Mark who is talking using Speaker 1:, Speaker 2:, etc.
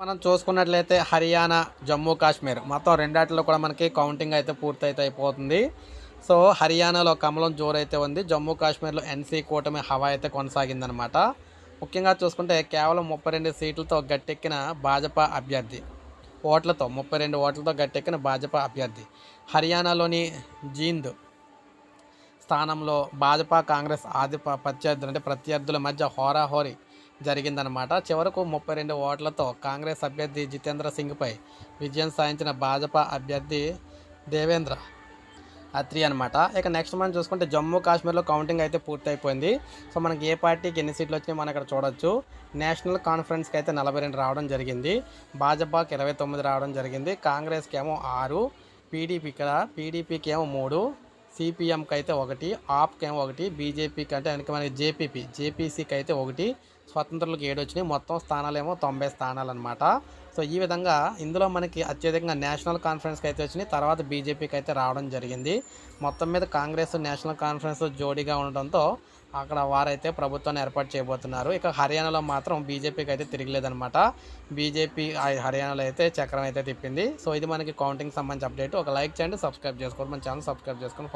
Speaker 1: మనం చూసుకున్నట్లయితే హర్యానా జమ్మూ కాశ్మీర్. మొత్తం రెండాటిలో కూడా మనకి కౌంటింగ్ అయితే పూర్తయితే అయిపోతుంది. సో హర్యానాలో కమలం జోరైతే ఉంది. జమ్మూ కాశ్మీర్లో ఎన్సీ కూటమి హవా అయితే కొనసాగిందనమాట ముఖ్యంగా చూసుకుంటే కేవలం ముప్పై రెండు సీట్లతో గట్టెక్కిన భాజపా అభ్యర్థి ఓట్లతో ముప్పై రెండు ఓట్లతో గట్టెక్కిన భాజపా అభ్యర్థి. హర్యానాలోని జీంద్ స్థానంలో భాజపా కాంగ్రెస్ ఆధిప ప్రత్యర్థులు అంటే ప్రత్యర్థుల మధ్య హోరాహోరీ జరిగిందనమాట చివరకు ముప్పై రెండు ఓట్లతో కాంగ్రెస్ అభ్యర్థి జితేంద్ర సింగ్పై విజయం సాధించిన భాజపా అభ్యర్థి దేవేంద్ర అత్రి అనమాట ఇక నెక్స్ట్ మనం చూసుకుంటే జమ్మూ కాశ్మీర్లో కౌంటింగ్ అయితే పూర్తయిపోయింది. సో మనకి ఏ పార్టీకి ఎన్ని సీట్లు వచ్చినాయి మనం ఇక్కడ చూడొచ్చు. నేషనల్ కాన్ఫరెన్స్కి అయితే నలభై రెండు రావడం జరిగింది. భాజపాకి ఇరవై తొమ్మిది రావడం జరిగింది. కాంగ్రెస్కి ఏమో ఆరు పీడీపీ ఇక్కడ పీడీపీకి ఏమో మూడు సిపిఎంకి అయితే ఒకటి ఆప్కి ఏమో ఒకటి బీజేపీకి అంటే వెనక మనకి జేపీపీ జేపీసీకి అయితే ఒకటి స్వతంత్రులకు ఏడు వచ్చినాయి మొత్తం స్థానాలు ఏమో తొంభై స్థానాలు అనమాట సో ఈ విధంగా ఇందులో మనకి అత్యధికంగా నేషనల్ కాన్ఫరెన్స్కి అయితే వచ్చినాయి. తర్వాత బీజేపీకి అయితే రావడం జరిగింది. మొత్తం మీద కాంగ్రెస్ నేషనల్ కాన్ఫరెన్స్ జోడీగా ఉండడంతో అక్కడ వారైతే ప్రభుత్వాన్ని ఏర్పాటు చేయబోతున్నారు. ఇక హర్యానాలో మాత్రం బీజేపీకి అయితే తిరగలేదనమాట బీజేపీ హర్యానాలో అయితే చక్రం అయితే తిప్పింది. సో ఇది మనకి కౌంటింగ్ సంబంధించి అప్డేట్. ఒక లైక్ చేయండి సబ్స్క్రైబ్ చేసుకోండి. మన ఛానల్ సబ్స్క్రైబ్ చేసుకొని